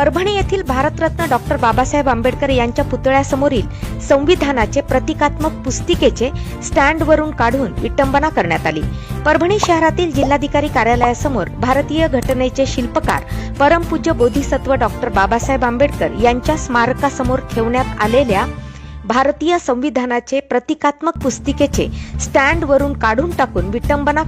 परभणी येथील भारतरत्न डॉक्टर बाबासाहेब आंबेडकर यांच्या पुतळ्यासमोरील संविधानाचे प्रतिकात्मक पुस्तिकेचे स्टँडवरून काढून विटंबना करण्यात आली. परभणी शहरातील जिल्हाधिकारी कार्यालयासमोर भारतीय घटनेचे शिल्पकार परमपूज्य बोधिसत्व डॉक्टर बाबासाहेब आंबेडकर यांच्या स्मारकासमोर ठेवण्यात आलेल्या भारतीय संविधानाचे प्रतिकात्मक पुस्तिकेचे स्टँडवरून काढून टाकून विटंबना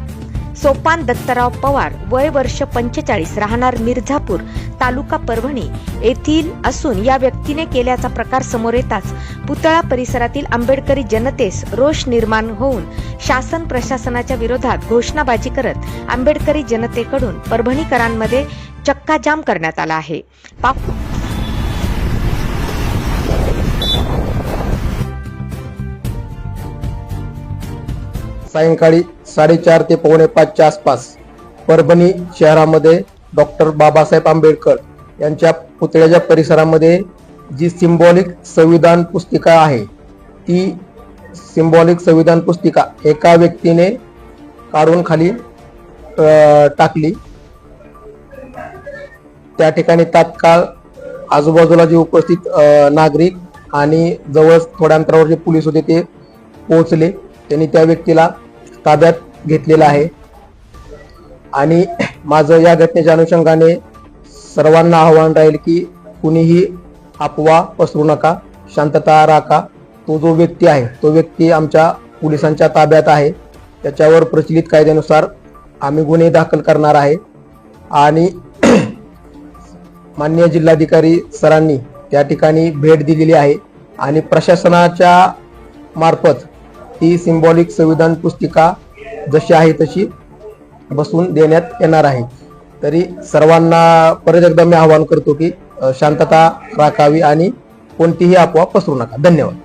सोपान दत्तराव पवार वय वर्ष पंचेचाळीस राहणार मिर्झापूर तालुका परभणी येथील असून या व्यक्तीने केल्याचा प्रकार समोर येताच पुतळा परिसरातील आंबेडकरी जनतेस रोष निर्माण होऊन शासन प्रशासनाच्या विरोधात घोषणाबाजी करत आंबेडकरी जनतेकडून परभणीकरांमध्ये चक्काजाम करण्यात आला आहे. सायंकाळी साडेचार ते पावणे पाचच्या आसपास परभणी शहरामध्ये डॉक्टर बाबासाहेब आंबेडकर यांच्या पुतळ्याच्या परिसरामध्ये जी सिम्बॉलिक संविधान पुस्तिका आहे ती सिम्बॉलिक संविधान पुस्तिका एका व्यक्तीने काढून खाली टाकली. त्या ठिकाणी तात्काळ आजूबाजूला जे उपस्थित नागरिक आणि जवळ थोड्या अंतरावर जे पोलीस होते ते पोहोचले. त्यांनी त्या व्यक्तीला ताब्यात घेतलेला आहे. आणि माझं या घटनेच्या अनुषंगाने सर्वांना आव्हान राहील की कुणीही अफवा पसरू नका शांतता राखा. तो जो व्यक्ती आहे तो व्यक्ती आमच्या पोलिसांच्या ताब्यात आहे. त्याच्यावर प्रचलित कायद्यानुसार आम्ही गुन्हे दाखल करणार आहे. आणि माननीय जिल्हाधिकारी सरांनी त्या ठिकाणी भेट दिलेली आहे. आणि प्रशासनाच्या मार्फत ही सिम्बॉलिक संविधान पुस्तिका जशी आहे तशी बसून देण्यात येणार आहे. तरी सर्वांना परत एकदा मी आवाहन करतो की शांतता राखावी आणि कोणतीही अफवा पसरू नका. धन्यवाद.